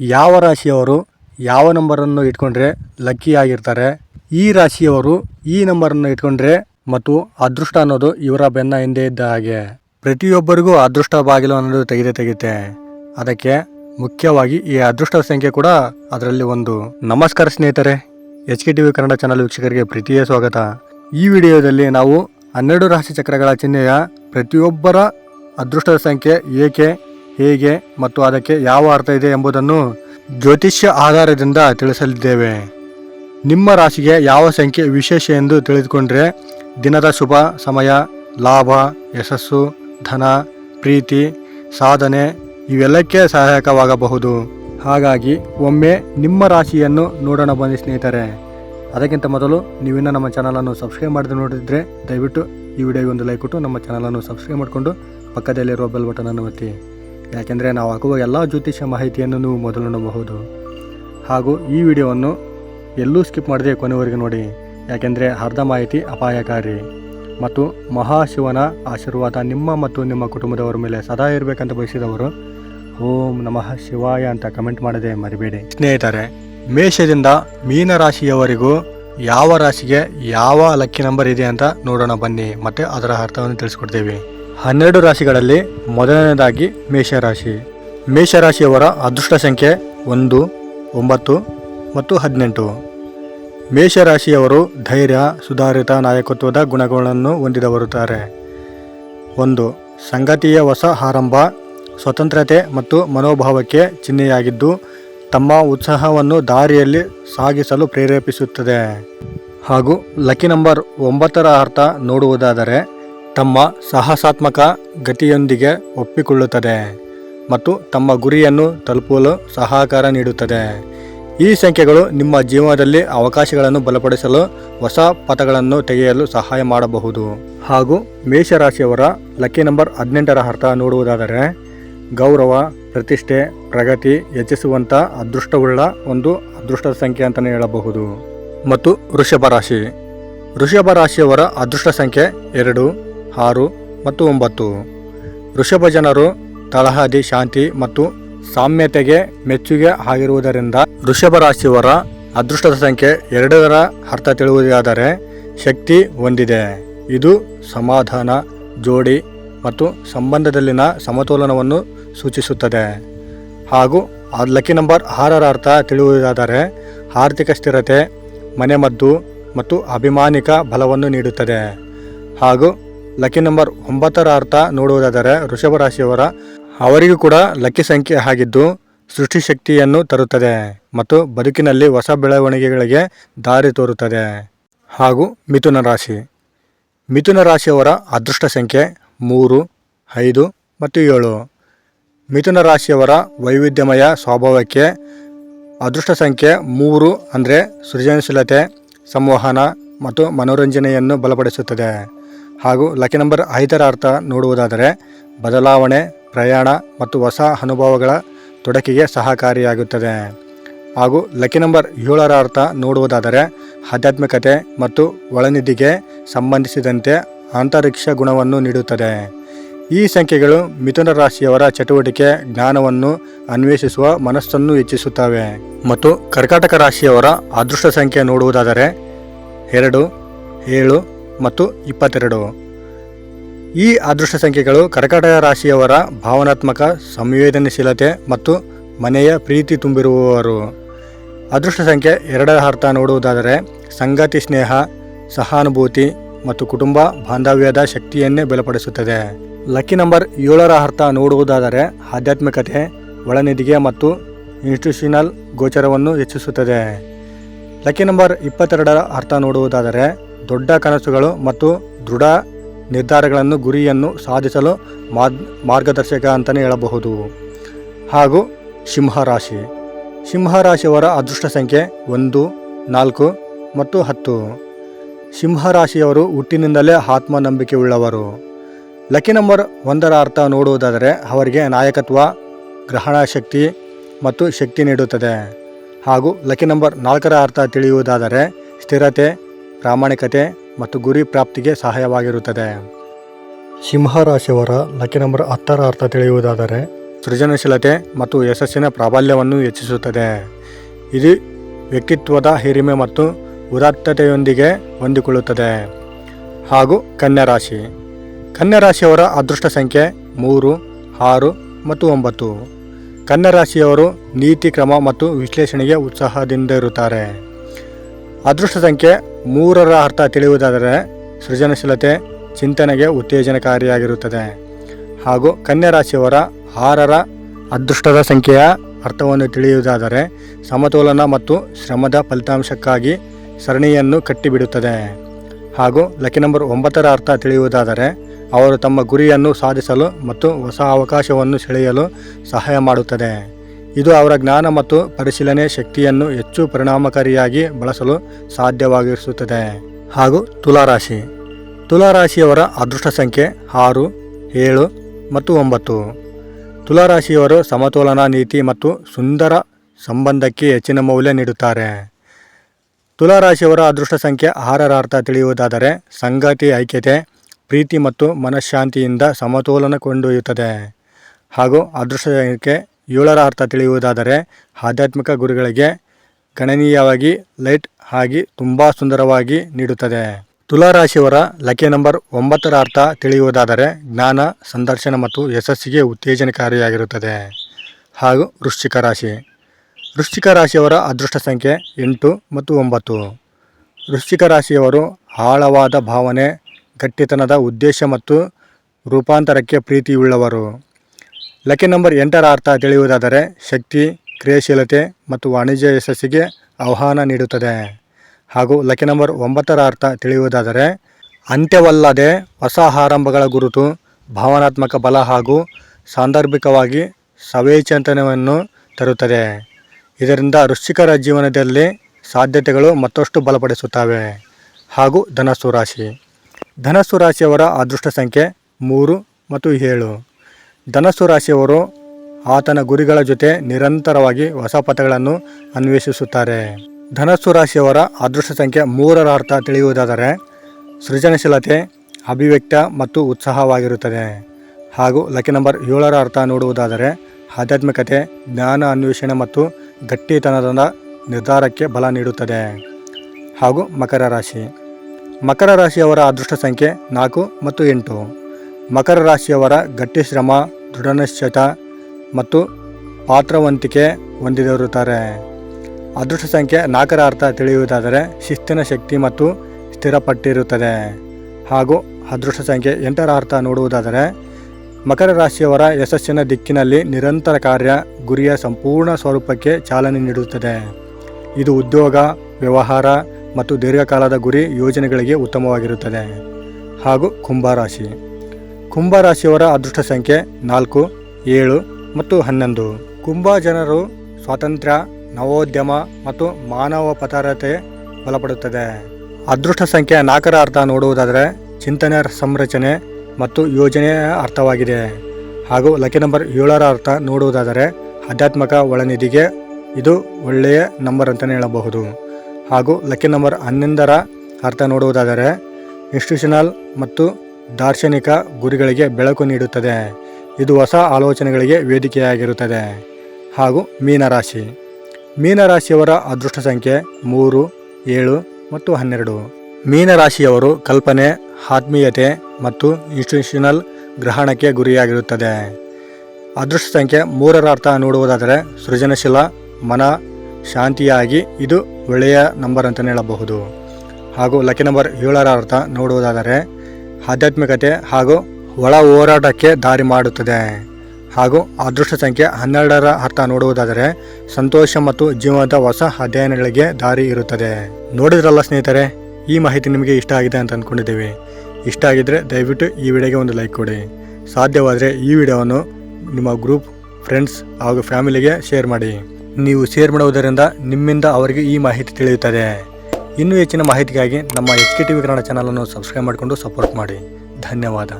ಯಾವ ರಾಶಿಯವರು ಯಾವ ನಂಬರನ್ನು ಇಟ್ಕೊಂಡ್ರೆ ಲಕ್ಕಿ ಆಗಿರ್ತಾರೆ, ಈ ರಾಶಿಯವರು ಈ ನಂಬರನ್ನು ಇಟ್ಕೊಂಡ್ರೆ ಮತ್ತು ಅದೃಷ್ಟ ಅನ್ನೋದು ಇವರ ಬೆನ್ನ ಹಿಂದೆ ಇದ್ದ ಹಾಗೆ. ಪ್ರತಿಯೊಬ್ಬರಿಗೂ ಅದೃಷ್ಟ ಬಾಗಿಲು ಅನ್ನೋದು ತೆಗೆದೇ ತೆಗೆಯುತ್ತೆ. ಅದಕ್ಕೆ ಮುಖ್ಯವಾಗಿ ಈ ಅದೃಷ್ಟ ಸಂಖ್ಯೆ ಕೂಡ ಅದರಲ್ಲಿ ಒಂದು. ನಮಸ್ಕಾರ ಸ್ನೇಹಿತರೆ, H K TV Kannada channel ವೀಕ್ಷಕರಿಗೆ ಪ್ರೀತಿಯ ಸ್ವಾಗತ. ಈ ವಿಡಿಯೋದಲ್ಲಿ ನಾವು ಹನ್ನೆರಡು ರಾಶಿ ಚಕ್ರಗಳ ಚಿಹ್ನೆಯ ಪ್ರತಿಯೊಬ್ಬರ ಅದೃಷ್ಟದ ಸಂಖ್ಯೆ ಏಕೆ ಹೇಗೆ ಮತ್ತು ಅದಕ್ಕೆ ಯಾವ ಅರ್ಥ ಇದೆ ಎಂಬುದನ್ನು ಜ್ಯೋತಿಷ್ಯ ಆಧಾರದಿಂದ ತಿಳಿಸಲಿದ್ದೇವೆ. ನಿಮ್ಮ ರಾಶಿಗೆ ಯಾವ ಸಂಖ್ಯೆ ವಿಶೇಷ ಎಂದು ತಿಳಿದುಕೊಂಡ್ರೆ ದಿನದ ಶುಭ, ಸಮಯ, ಲಾಭ, ಯಶಸ್ಸು, ಧನ, ಪ್ರೀತಿ, ಸಾಧನೆ ಇವೆಲ್ಲಕ್ಕೆ ಸಹಾಯಕವಾಗಬಹುದು. ಹಾಗಾಗಿ ಒಮ್ಮೆ ನಿಮ್ಮ ರಾಶಿಯನ್ನು ನೋಡೋಣ ಬನ್ನಿ ಸ್ನೇಹಿತರೆ. ಅದಕ್ಕಿಂತ ಮೊದಲು ನೀವಿನ್ನೂ ನಮ್ಮ ಚಾನಲನ್ನು ಸಬ್ಸ್ಕ್ರೈಬ್ ಮಾಡಿದ ನೋಡಿದರೆ ದಯವಿಟ್ಟು ಈ ವಿಡಿಯೋಗೆ ಒಂದು ಲೈಕ್ ಕೊಟ್ಟು ನಮ್ಮ ಚಾನಲನ್ನು ಸಬ್ಸ್ಕ್ರೈಬ್ ಮಾಡಿಕೊಂಡು ಪಕ್ಕದಲ್ಲಿರುವ ಬೆಲ್ ಬಟನನ್ನು ಒತ್ತಿ. ಯಾಕೆಂದರೆ ನಾವು ಹಾಕುವ ಎಲ್ಲ ಜ್ಯೋತಿಷ್ಯ ಮಾಹಿತಿಯನ್ನು ನೀವು ಮೊದಲು ನೋಡಬಹುದು. ಹಾಗೂ ಈ ವಿಡಿಯೋವನ್ನು ಎಲ್ಲೂ ಸ್ಕಿಪ್ ಮಾಡದೆ ಕೊನೆವರೆಗೆ ನೋಡಿ. ಯಾಕೆಂದರೆ ಅರ್ಧ ಮಾಹಿತಿ ಅಪಾಯಕಾರಿ. ಮತ್ತು ಮಹಾಶಿವನ ಆಶೀರ್ವಾದ ನಿಮ್ಮ ಮತ್ತು ನಿಮ್ಮ ಕುಟುಂಬದವರ ಮೇಲೆ ಸದಾ ಇರಬೇಕಂತ ಬಯಸಿದವರು, ಓಂ ನಮಃ ಶಿವಾಯ ಅಂತ ಕಮೆಂಟ್ ಮಾಡದೆ ಮರಿಬೇಡಿ. ಸ್ನೇಹಿತರೆ, ಮೇಷದಿಂದ ಮೀನ ರಾಶಿಯವರೆಗೂ ಯಾವ ರಾಶಿಗೆ ಯಾವ ಲಕ್ಕಿ ನಂಬರ್ ಇದೆ ಅಂತ ನೋಡೋಣ ಬನ್ನಿ. ಮತ್ತು ಅದರ ಅರ್ಥವನ್ನು ತಿಳಿಸ್ಕೊಡ್ತೇವೆ. ಹನ್ನೆರಡು ರಾಶಿಗಳಲ್ಲಿ ಮೊದಲನೇದಾಗಿ ಮೇಷರಾಶಿ. ಮೇಷರಾಶಿಯವರ ಅದೃಷ್ಟ ಸಂಖ್ಯೆ ಒಂದು, ಒಂಬತ್ತು ಮತ್ತು ಹದಿನೆಂಟು. ಮೇಷರಾಶಿಯವರು ಧೈರ್ಯ, ಸುಧಾರಿತ ನಾಯಕತ್ವದ ಗುಣಗಳನ್ನು ಹೊಂದಿದವರುತ್ತಾರೆ ಒಂದು, ಸಂಗತಿಯ ಹೊಸ ಆರಂಭ, ಸ್ವತಂತ್ರತೆ ಮತ್ತು ಮನೋಭಾವಕ್ಕೆ ಚಿಹ್ನೆಯಾಗಿದ್ದು ತಮ್ಮ ಉತ್ಸಾಹವನ್ನು ದಾರಿಯಲ್ಲಿ ಸಾಗಿಸಲು ಪ್ರೇರೇಪಿಸುತ್ತದೆ. ಹಾಗೂ ಲಕ್ಕಿ ನಂಬರ್ ಒಂಬತ್ತರ ಅರ್ಥ ನೋಡುವುದಾದರೆ ತಮ್ಮ ಸಾಹಸಾತ್ಮಕ ಗತಿಯೊಂದಿಗೆ ಒಪ್ಪಿಕೊಳ್ಳುತ್ತದೆ ಮತ್ತು ತಮ್ಮ ಗುರಿಯನ್ನು ತಲುಪಲು ಸಹಕಾರ ನೀಡುತ್ತದೆ. ಈ ಸಂಖ್ಯೆಗಳು ನಿಮ್ಮ ಜೀವನದಲ್ಲಿ ಅವಕಾಶಗಳನ್ನು ಬಲಪಡಿಸಲು ಹೊಸ ಪಥಗಳನ್ನು ತೆಗೆಯಲು ಸಹಾಯ ಮಾಡಬಹುದು. ಹಾಗೂ ಮೇಷರಾಶಿಯವರ ಲಕ್ಕಿ ನಂಬರ್ ಹದಿನೆಂಟರ ಅರ್ಥ ನೋಡುವುದಾದರೆ, ಗೌರವ, ಪ್ರತಿಷ್ಠೆ, ಪ್ರಗತಿ ಹೆಚ್ಚಿಸುವಂಥ ಅದೃಷ್ಟವುಳ್ಳ ಒಂದು ಅದೃಷ್ಟದ ಸಂಖ್ಯೆ ಅಂತಲೇ ಹೇಳಬಹುದು. ಮತ್ತು ವೃಷಭ ರಾಶಿ. ವೃಷಭ ರಾಶಿಯವರ ಅದೃಷ್ಟ ಸಂಖ್ಯೆ ಎರಡು. ಆರು ಮತ್ತು ಒಂಬತ್ತು. ವೃಷಭ ಜನರು ತಳಹದಿ ಶಾಂತಿ ಮತ್ತು ಸಾಮ್ಯತೆಗೆ ಮೆಚ್ಚುಗೆ ಆಗಿರುವುದರಿಂದ ವೃಷಭ ರಾಶಿಯವರ ಅದೃಷ್ಟದ ಸಂಖ್ಯೆ ಎರಡರ ಅರ್ಥ ತಿಳಿಯುವುದಾದರೆ ಶಕ್ತಿ ಹೊಂದಿದೆ. ಇದು ಸಮಾಧಾನ, ಜೋಡಿ ಮತ್ತು ಸಂಬಂಧದಲ್ಲಿನ ಸಮತೋಲನವನ್ನು ಸೂಚಿಸುತ್ತದೆ. ಹಾಗೂ ಲಕ್ಕಿ ನಂಬರ್ ಆರರ ಅರ್ಥ ತಿಳಿಯುವುದಾದರೆ ಆರ್ಥಿಕ ಸ್ಥಿರತೆ, ಮನೆಮದ್ದು ಮತ್ತು ಅಭಿಮಾನಿಕ ಬಲವನ್ನು ನೀಡುತ್ತದೆ. ಹಾಗೂ ಲಕ್ಕಿ ನಂಬರ್ ಒಂಬತ್ತರ ಅರ್ಥ ನೋಡುವುದಾದರೆ ವೃಷಭ ರಾಶಿಯವರ ಅವರಿಗೂ ಕೂಡ ಲಕ್ಕಿ ಸಂಖ್ಯೆ ಆಗಿದ್ದು ಸೃಷ್ಟಿಶಕ್ತಿಯನ್ನು ತರುತ್ತದೆ ಮತ್ತು ಬದುಕಿನಲ್ಲಿ ಹೊಸ ಬೆಳವಣಿಗೆಗಳಿಗೆ ದಾರಿ ತೋರುತ್ತದೆ. ಹಾಗೂ ಮಿಥುನ ರಾಶಿ. ಮಿಥುನ ರಾಶಿಯವರ ಅದೃಷ್ಟ ಸಂಖ್ಯೆ ಮೂರು, ಐದು ಮತ್ತು ಏಳು. ಮಿಥುನ ರಾಶಿಯವರ ವೈವಿಧ್ಯಮಯ ಸ್ವಭಾವಕ್ಕೆ ಅದೃಷ್ಟ ಸಂಖ್ಯೆ ಮೂರು ಅಂದರೆ ಸೃಜನಶೀಲತೆ, ಸಂವಹನ ಮತ್ತು ಮನೋರಂಜನೆಯನ್ನು ಬಲಪಡಿಸುತ್ತದೆ. ಹಾಗೂ ಲಕ್ಕಿ ನಂಬರ್ ಐದರ ಅರ್ಥ ನೋಡುವುದಾದರೆ ಬದಲಾವಣೆ, ಪ್ರಯಾಣ ಮತ್ತು ಹೊಸ ಅನುಭವಗಳ ತೊಡಕಿಗೆ ಸಹಕಾರಿಯಾಗುತ್ತದೆ. ಹಾಗೂ ಲಕ್ಕಿ ನಂಬರ್ ಏಳರ ಅರ್ಥ ನೋಡುವುದಾದರೆ ಆಧ್ಯಾತ್ಮಿಕತೆ ಮತ್ತು ಒಳನಿಧಿಗೆ ಸಂಬಂಧಿಸಿದಂತೆ ಅಂತರಿಕ್ಷ ಗುಣವನ್ನು ನೀಡುತ್ತದೆ. ಈ ಸಂಖ್ಯೆಗಳು ಮಿಥುನ ರಾಶಿಯವರ ಚಟುವಟಿಕೆ ಜ್ಞಾನವನ್ನು ಅನ್ವೇಷಿಸುವ ಮನಸ್ಸನ್ನು ಹೆಚ್ಚಿಸುತ್ತವೆ. ಮತ್ತು ಕರ್ಕಾಟಕ ರಾಶಿಯವರ ಅದೃಷ್ಟ ಸಂಖ್ಯೆ ನೋಡುವುದಾದರೆ ಎರಡು, ಏಳು ಮತ್ತು ಇಪ್ಪತ್ತೆರಡು. ಈ ಅದೃಷ್ಟ ಸಂಖ್ಯೆಗಳು ಕರ್ಕಾಟಕ ರಾಶಿಯವರ ಭಾವನಾತ್ಮಕ ಸಂವೇದನಶೀಲತೆ ಮತ್ತು ಮನೆಯ ಪ್ರೀತಿ ತುಂಬಿರುವವರು. ಅದೃಷ್ಟ ಸಂಖ್ಯೆ ಎರಡರ ಅರ್ಥ ನೋಡುವುದಾದರೆ ಸಂಗತಿ ಸ್ನೇಹ, ಸಹಾನುಭೂತಿ ಮತ್ತು ಕುಟುಂಬ ಬಾಂಧವ್ಯದ ಶಕ್ತಿಯನ್ನೇ ಬಲಪಡಿಸುತ್ತದೆ. ಲಕ್ಕಿ ನಂಬರ್ ಏಳರ ಅರ್ಥ ನೋಡುವುದಾದರೆ ಆಧ್ಯಾತ್ಮಿಕತೆ ಒಳನಿಧಿಗೆ ಮತ್ತು ಇನ್ಸ್ಟಿಟ್ಯೂಷನಲ್ ಗೋಚರವನ್ನು ಹೆಚ್ಚಿಸುತ್ತದೆ. ಲಕ್ಕಿ ನಂಬರ್ ಇಪ್ಪತ್ತೆರಡರ ಅರ್ಥ ನೋಡುವುದಾದರೆ ದೊಡ್ಡ ಕನಸುಗಳು ಮತ್ತು ದೃಢ ನಿರ್ಧಾರಗಳನ್ನು ಗುರಿಯನ್ನು ಸಾಧಿಸಲು ಮಾರ್ಗದರ್ಶಕ ಅಂತಲೇ ಹೇಳಬಹುದು. ಹಾಗೂ ಸಿಂಹರಾಶಿ. ಸಿಂಹರಾಶಿಯವರ ಅದೃಷ್ಟ ಸಂಖ್ಯೆ ಒಂದು, ನಾಲ್ಕು ಮತ್ತು ಹತ್ತು. ಸಿಂಹರಾಶಿಯವರು ಹುಟ್ಟಿನಿಂದಲೇ ಆತ್ಮನಂಬಿಕೆ ಉಳ್ಳವರು ಲಕ್ಕಿ ನಂಬರ್ ಒಂದರ ಅರ್ಥ ನೋಡುವುದಾದರೆ ಅವರಿಗೆ ನಾಯಕತ್ವ ಗ್ರಹಣ ಶಕ್ತಿ ಮತ್ತು ಶಕ್ತಿ ನೀಡುತ್ತದೆ. ಹಾಗೂ ಲಕ್ಕಿ ನಂಬರ್ ನಾಲ್ಕರ ಅರ್ಥ ತಿಳಿಯುವುದಾದರೆ ಸ್ಥಿರತೆ ಪ್ರಾಮಾಣಿಕತೆ ಮತ್ತು ಗುರಿ ಪ್ರಾಪ್ತಿಗೆ ಸಹಾಯವಾಗಿರುತ್ತದೆ. ಸಿಂಹರಾಶಿಯವರ ಲಕ್ಕಿ ನಂಬರ್ ಹತ್ತರ ಅರ್ಥ ತಿಳಿಯುವುದಾದರೆ, ಸೃಜನಶೀಲತೆ ಮತ್ತು ಯಶಸ್ಸಿನ ಪ್ರಾಬಲ್ಯವನ್ನು ಹೆಚ್ಚಿಸುತ್ತದೆ. ಇದು ವ್ಯಕ್ತಿತ್ವದ ಹಿರಿಮೆ ಮತ್ತು ಉದಾತ್ತತೆಯೊಂದಿಗೆ ಹೊಂದಿಕೊಳ್ಳುತ್ತದೆ. ಹಾಗೂ ಕನ್ಯಾ ರಾಶಿ ಕನ್ಯಾ ರಾಶಿಯವರ ಅದೃಷ್ಟ ಸಂಖ್ಯೆ ಮೂರು, ಆರು ಮತ್ತು ಒಂಬತ್ತು. ಕನ್ಯಾ ರಾಶಿಯವರು ನೀತಿ, ಕ್ರಮ ಮತ್ತು ವಿಶ್ಲೇಷಣೆಗೆ ಉತ್ಸಾಹದಿಂದ ಇರುತ್ತಾರೆ. ಅದೃಷ್ಟ ಸಂಖ್ಯೆ ಮೂರರ ಅರ್ಥ ತಿಳಿಯುವುದಾದರೆ ಸೃಜನಶೀಲತೆ ಚಿಂತನೆಗೆ ಉತ್ತೇಜನಕಾರಿಯಾಗಿರುತ್ತದೆ. ಹಾಗೂ ರಾಶಿಯವರ ಆರರ ಅದೃಷ್ಟದ ಸಂಖ್ಯೆಯ ಅರ್ಥವನ್ನು ತಿಳಿಯುವುದಾದರೆ ಸಮತೋಲನ ಮತ್ತು ಶ್ರಮದ ಫಲಿತಾಂಶಕ್ಕಾಗಿ ಸರಣಿಯನ್ನು ಕಟ್ಟಿಬಿಡುತ್ತದೆ. ಹಾಗೂ ಲಕ್ಕಿ ನಂಬರ್ ಒಂಬತ್ತರ ಅರ್ಥ ತಿಳಿಯುವುದಾದರೆ ಅವರು ತಮ್ಮ ಗುರಿಯನ್ನು ಸಾಧಿಸಲು ಮತ್ತು ಹೊಸ ಅವಕಾಶವನ್ನು ಸೆಳೆಯಲು ಸಹಾಯ ಮಾಡುತ್ತದೆ. ಇದು ಅವರ ಜ್ಞಾನ ಮತ್ತು ಪರಿಶೀಲನೆ ಶಕ್ತಿಯನ್ನು ಹೆಚ್ಚು ಪರಿಣಾಮಕಾರಿಯಾಗಿ ಬಳಸಲು ಸಾಧ್ಯವಾಗಿಸುತ್ತದೆ ಹಾಗೂ ತುಲಾರಾಶಿ. ತುಲಾರಾಶಿಯವರ ಅದೃಷ್ಟ ಸಂಖ್ಯೆ ಆರು, ಏಳು ಮತ್ತು ಒಂಬತ್ತು. ತುಲಾರಾಶಿಯವರು ಸಮತೋಲನ ನೀತಿ ಮತ್ತು ಸುಂದರ ಸಂಬಂಧಕ್ಕೆ ಹೆಚ್ಚಿನ ಮೌಲ್ಯ ನೀಡುತ್ತಾರೆ. ತುಲಾರಾಶಿಯವರ ಅದೃಷ್ಟ ಸಂಖ್ಯೆ ಆರರ ಅರ್ಥ ತಿಳಿಯುವುದಾದರೆ ಸಂಗಾತಿ, ಐಕ್ಯತೆ, ಪ್ರೀತಿ ಮತ್ತು ಮನಃಶಾಂತಿಯಿಂದ ಸಮತೋಲನ ಕೊಂಡೊಯ್ಯುತ್ತದೆ. ಹಾಗೂ ಅದೃಷ್ಟ ಸಂಖ್ಯೆ ಏಳರ ಅರ್ಥ ತಿಳಿಯುವುದಾದರೆ ಆಧ್ಯಾತ್ಮಿಕ ಗುರುಗಳಿಗೆ ಗಣನೀಯವಾಗಿ ಲೈಟ್ ಆಗಿ ತುಂಬ ಸುಂದರವಾಗಿ ನೀಡುತ್ತದೆ. ತುಲಾರಾಶಿಯವರ ಲಕ್ಕಿ ನಂಬರ್ ಒಂಬತ್ತರ ಅರ್ಥ ತಿಳಿಯುವುದಾದರೆ ಜ್ಞಾನ, ಸಂದರ್ಶನ ಮತ್ತು ಯಶಸ್ಸಿಗೆ ಉತ್ತೇಜನಕಾರಿಯಾಗಿರುತ್ತದೆ. ಹಾಗೂ ವೃಶ್ಚಿಕ ರಾಶಿ. ವೃಶ್ಚಿಕ ರಾಶಿಯವರ ಅದೃಷ್ಟ ಸಂಖ್ಯೆ ಎಂಟು ಮತ್ತು ಒಂಬತ್ತು. ವೃಶ್ಚಿಕ ರಾಶಿಯವರು ಆಳವಾದ ಭಾವನೆ, ಗಟ್ಟಿತನದ ಉದ್ದೇಶ ಮತ್ತು ರೂಪಾಂತರಕ್ಕೆ ಪ್ರೀತಿಯುಳ್ಳವರು. ಲಕ್ಕಿ ನಂಬರ್ ಎಂಟರ ಅರ್ಥ ತಿಳಿಯುವುದಾದರೆ ಶಕ್ತಿ, ಕ್ರಿಯಾಶೀಲತೆ ಮತ್ತು ವಾಣಿಜ್ಯ ಯಶಸ್ಸಿಗೆ ಆಹ್ವಾನ ನೀಡುತ್ತದೆ. ಹಾಗೂ ಲಕ್ಕಿ ನಂಬರ್ ಒಂಬತ್ತರ ಅರ್ಥ ತಿಳಿಯುವುದಾದರೆ ಅಂತ್ಯವಲ್ಲದೆ ಹೊಸ ಆರಂಭಗಳ ಗುರುತು, ಭಾವನಾತ್ಮಕ ಬಲ ಹಾಗೂ ಸಾಂದರ್ಭಿಕವಾಗಿ ಸವೇಚೇತನವನ್ನು ತರುತ್ತದೆ. ಇದರಿಂದ ವೃಶ್ಚಿಕರ ಜೀವನದಲ್ಲಿ ಸಾಧ್ಯತೆಗಳು ಮತ್ತಷ್ಟು ಬಲಪಡಿಸುತ್ತವೆ. ಹಾಗೂ ಧನಸ್ಸು ರಾಶಿ. ಧನಸ್ಸು ರಾಶಿಯವರ ಅದೃಷ್ಟ ಸಂಖ್ಯೆ ಮೂರು ಮತ್ತು ಏಳು. ಧನಸ್ಸು ರಾಶಿಯವರು ಆತನ ಗುರಿಗಳ ಜೊತೆ ನಿರಂತರವಾಗಿ ಹೊಸ ಪಥಗಳನ್ನು ಅನ್ವೇಷಿಸುತ್ತಾರೆ. ಧನಸ್ಸು ರಾಶಿಯವರ ಅದೃಷ್ಟ ಸಂಖ್ಯೆ ಮೂರರ ಅರ್ಥ ತಿಳಿಯುವುದಾದರೆ ಸೃಜನಶೀಲತೆ, ಅಭಿವ್ಯಕ್ತ ಮತ್ತು ಉತ್ಸಾಹವಾಗಿರುತ್ತದೆ. ಹಾಗೂ ಲಕ್ಕಿ ನಂಬರ್ ಏಳರ ಅರ್ಥ ನೋಡುವುದಾದರೆ ಆಧ್ಯಾತ್ಮಿಕತೆ, ಜ್ಞಾನ ಅನ್ವೇಷಣೆ ಮತ್ತು ಗಟ್ಟಿತನದ ನಿರ್ಧಾರಕ್ಕೆ ಬಲ ನೀಡುತ್ತದೆ. ಹಾಗೂ ಮಕರ ರಾಶಿ. ಮಕರ ರಾಶಿಯವರ ಅದೃಷ್ಟ ಸಂಖ್ಯೆ ನಾಲ್ಕು ಮತ್ತು ಎಂಟು. ಮಕರ ರಾಶಿಯವರ ಗಟ್ಟಿ ಶ್ರಮ ದೃಢನಿಶ್ಚಿತ ಮತ್ತು ಪಾತ್ರವಂತಿಕೆ ಹೊಂದಿರುತ್ತಾರೆ ಅದೃಷ್ಟ ಸಂಖ್ಯೆ ನಾಲ್ಕರ ಅರ್ಥ ತಿಳಿಯುವುದಾದರೆ ಶಿಸ್ತಿನ ಶಕ್ತಿ ಮತ್ತು ಸ್ಥಿರಪಟ್ಟಿರುತ್ತದೆ. ಹಾಗೂ ಅದೃಷ್ಟ ಸಂಖ್ಯೆ ಎಂಟರ ಅರ್ಥ ನೋಡುವುದಾದರೆ ಮಕರ ರಾಶಿಯವರ ಯಶಸ್ಸಿನ ದಿಕ್ಕಿನಲ್ಲಿ ನಿರಂತರ ಕಾರ್ಯ ಗುರಿಯ ಸಂಪೂರ್ಣ ಸ್ವರೂಪಕ್ಕೆ ಚಾಲನೆ ನೀಡುತ್ತದೆ. ಇದು ಉದ್ಯೋಗ, ವ್ಯವಹಾರ ಮತ್ತು ದೀರ್ಘಕಾಲದ ಗುರಿ ಯೋಜನೆಗಳಿಗೆ ಉತ್ತಮವಾಗಿರುತ್ತದೆ. ಹಾಗೂ ಕುಂಭರಾಶಿ ಕುಂಭರಾಶಿಯವರ ಅದೃಷ್ಟ ಸಂಖ್ಯೆ ನಾಲ್ಕು, ಏಳು ಮತ್ತು ಹನ್ನೊಂದು. ಕುಂಭ ಜನರು ಸ್ವಾತಂತ್ರ್ಯ, ನವೋದ್ಯಮ ಮತ್ತು ಮಾನವ ಪತರತೆ ಬಲಪಡುತ್ತದೆ. ಅದೃಷ್ಟ ಸಂಖ್ಯೆ ನಾಲ್ಕರ ಅರ್ಥ ನೋಡುವುದಾದರೆ ಚಿಂತನೆ, ಸಂರಚನೆ ಮತ್ತು ಯೋಜನೆಯ ಅರ್ಥವಾಗಿದೆ. ಹಾಗೂ ಲಕ್ಕಿ ನಂಬರ್ ಏಳರ ಅರ್ಥ ನೋಡುವುದಾದರೆ ಆಧ್ಯಾತ್ಮಿಕ ಒಳನಿಧಿಗೆ ಇದು ಒಳ್ಳೆಯ ನಂಬರ್ ಅಂತಲೇ ಹೇಳಬಹುದು. ಹಾಗೂ ಲಕ್ಕಿ ನಂಬರ್ ಹನ್ನೊಂದರ ಅರ್ಥ ನೋಡುವುದಾದರೆ ಇನ್ಸ್ಟಿಟ್ಯೂಷನಲ್ ಮತ್ತು ದಾರ್ಶನಿಕ ಗುರಿಗಳಿಗೆ ಬೆಳಕು ನೀಡುತ್ತದೆ. ಇದು ಹೊಸ ಆಲೋಚನೆಗಳಿಗೆ ವೇದಿಕೆಯಾಗಿರುತ್ತದೆ. ಹಾಗೂ ಮೀನರಾಶಿ. ಮೀನರಾಶಿಯವರ ಅದೃಷ್ಟ ಸಂಖ್ಯೆ ಮೂರು, ಏಳು ಮತ್ತು ಹನ್ನೆರಡು. ಮೀನರಾಶಿಯವರು ಕಲ್ಪನೆ, ಆತ್ಮೀಯತೆ ಮತ್ತು ಇನ್ಸ್ಟಿಟ್ಯೂಷನಲ್ ಗ್ರಹಣಕ್ಕೆ ಗುರಿಯಾಗಿರುತ್ತದೆ. ಅದೃಷ್ಟ ಸಂಖ್ಯೆ ಮೂರರ ಅರ್ಥ ನೋಡುವುದಾದರೆ ಸೃಜನಶೀಲ, ಮನ, ಶಾಂತಿಯಾಗಿ ಇದು ಒಳ್ಳೆಯ ನಂಬರ್ ಅಂತಲೇ ಹೇಳಬಹುದು. ಹಾಗೂ ಲಕ್ಕಿ ನಂಬರ್ ಏಳರ ಅರ್ಥ ನೋಡುವುದಾದರೆ ಆಧ್ಯಾತ್ಮಿಕತೆ ಹಾಗೂ ಒಳ ಹೋರಾಟಕ್ಕೆ ದಾರಿ ಮಾಡುತ್ತದೆ. ಹಾಗೂ ಅದೃಷ್ಟ ಸಂಖ್ಯೆ ಹನ್ನೆರಡರ ಅರ್ಥ ನೋಡುವುದಾದರೆ ಸಂತೋಷ ಮತ್ತು ಜೀವನದ ಹೊಸ ಅಧ್ಯಯನಗಳಿಗೆ ದಾರಿ ಇರುತ್ತದೆ. ನೋಡಿದ್ರಲ್ಲ ಸ್ನೇಹಿತರೆ, ಈ ಮಾಹಿತಿ ನಿಮಗೆ ಇಷ್ಟ ಆಗಿದೆ ಅಂತ ಅಂದ್ಕೊಂಡಿದ್ದೀವಿ ಇಷ್ಟ ಆಗಿದ್ದರೆ ದಯವಿಟ್ಟು ಈ ವಿಡಿಯೋಗೆ ಒಂದು ಲೈಕ್ ಕೊಡಿ. ಸಾಧ್ಯವಾದರೆ ಈ ವಿಡಿಯೋವನ್ನು ನಿಮ್ಮ ಗ್ರೂಪ್, ಫ್ರೆಂಡ್ಸ್ ಹಾಗೂ ಫ್ಯಾಮಿಲಿಗೆ ಶೇರ್ ಮಾಡಿ. ನೀವು ಶೇರ್ ಮಾಡುವುದರಿಂದ ನಿಮ್ಮಿಂದ ಅವರಿಗೆ ಈ ಮಾಹಿತಿ ತಿಳಿಯುತ್ತದೆ. ಇನ್ನೂ ಹೆಚ್ಚಿನ ಮಾಹಿತಿಗಾಗಿ ನಮ್ಮ H K T V Kannada ಚಾನಲನ್ನು ಸಬ್ಸ್ಕ್ರೈಬ್ ಮಾಡಿಕೊಂಡು ಸಪೋರ್ಟ್ ಮಾಡಿ. ಧನ್ಯವಾದ.